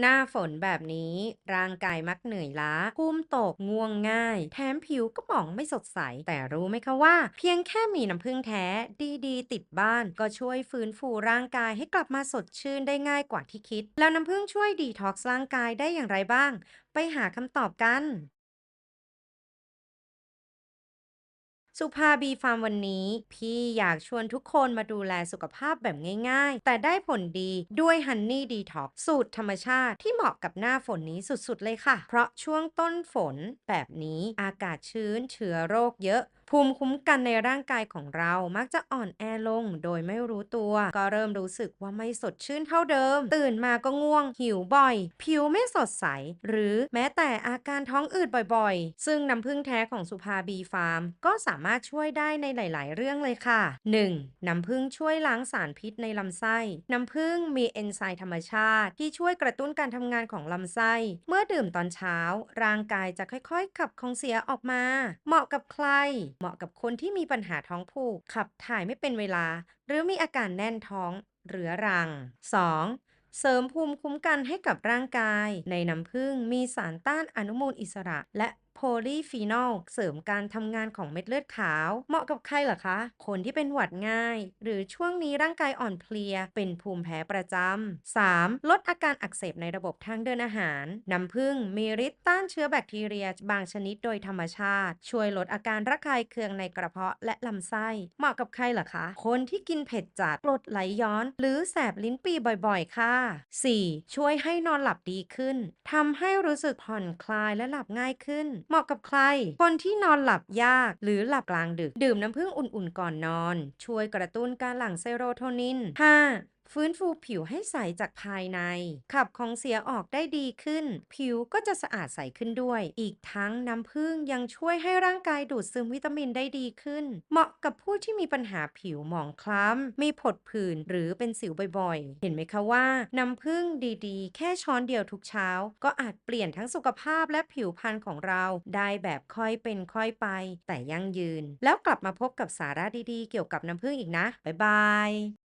หน้าฝนแบบนี้ร่างกายมักเหนื่อยล้าภูมิตกง่วงง่าย แถมผิวก็หมองไม่สดใส แต่รู้ไหมคะว่า เพียงแค่มีน้ำผึ้งแท้ดีๆ ติดบ้าน ก็ช่วยฟื้นฟูร่างกายให้กลับมาสดชื่นได้ง่ายกว่าที่คิด แล้วน้ำผึ้งช่วยดีท็อกซ์ร่างกายได้อย่างไรบ้าง ไปหาคำตอบกัน สุภาบีฟาร์มวันนี้ พี่อยากชวนทุกคนมาดูแลสุขภาพแบบง่ายๆ แต่ได้ผลดีด้วยฮันนี่ดีท็อกสูตรธรรมชาติที่เหมาะกับหน้าฝนนี้สุดๆเลยค่ะ เพราะช่วงต้นฝนแบบนี้อากาศชื้นเชื้อโรคเยอะ ภูมิคุ้มกันในร่างกายของเรามักจะอ่อนแอลงโดยไม่รู้ตัว ก็เริ่มรู้สึกว่าไม่สดชื่นเท่าเดิม ตื่นมาก็ง่วง หิวบ่อย ผิวไม่สดใส หรือแม้แต่อาการท้องอืดบ่อยๆ ซึ่งน้ำผึ้งแท้ของสุภาบีฟาร์ม ก็สามารถช่วยได้ในหลาย ๆ เรื่องเลยค่ะ 1. น้ำผึ้งช่วยล้างสารพิษในลำไส้ น้ำผึ้งมีเอนไซม์ธรรมชาติที่ช่วยกระตุ้นการทำงานของลำไส้ เมื่อดื่มตอนเช้า ร่างกายจะค่อย ๆ ขับของเสียออกมา เหมาะกับใครเหมาะกับคนที่มีปัญหาท้องผูก ขับถ่ายไม่เป็นเวลา หรือมีอาการแน่นท้องเรื้อรัง 2. เสริมภูมิคุ้มกันให้กับร่างกาย ในน้ำผึ้งมีสารต้านอนุมูลอิสระ และโพลีฟีนอลเสริมการทำงานของเม็ดเลือดขาว เหมาะกับใครเหรอคะ คนที่เป็นหวัดง่าย หรือช่วงนี้ร่างกายอ่อนเพลีย เป็นภูมิแพ้ประจำ 3. ลดอาการอักเสบในระบบทางเดินอาหาร น้ำผึ้งมีฤทธิ์ต้านเชื้อแบคทีเรียบางชนิดโดยธรรมชาติ ช่วยลดอาการระคายเคืองในกระเพาะและลำไส้ เหมาะกับใครเหรอคะ คนที่กินเผ็ดจัดกรดไหลย้อน หรือแสบลิ้นปีบ่อยๆ ค่ะ 4. ช่วยให้นอนหลับดีขึ้นทำให้รู้สึกผ่อนคลายและหลับง่ายขึ้นเหมาะกับใคร คนที่นอนหลับยากหรือหลับกลางดึก ดื่มน้ำผึ้งอุ่นๆก่อนนอน ช่วยกระตุ้นการหลั่งเซโรโทนิน 5. ฟื้นฟูผิวให้ใสจากภายใน ขับของเสียออกได้ดีขึ้น ผิวก็จะสะอาดใสขึ้นด้วย อีกทั้งน้ำผึ้งยังช่วยให้ร่างกายดูดซึมวิตามินได้ดีขึ้น เหมาะกับผู้ที่มีปัญหาผิวหมองคล้ำ มีผดผื่นหรือเป็นสิวบ่อยๆ เห็นไหมคะว่า น้ำผึ้งดีๆ แค่ช้อนเดียวทุกเช้า ก็อาจเปลี่ยนทั้งสุขภาพและผิวพรรณของเราได้แบบค่อยเป็นค่อยไป แต่ยั่งยืน แล้วกลับมาพบกับสาระดีๆ เกี่ยวกับน้ำผึ้งอีกนะ บ๊ายบาย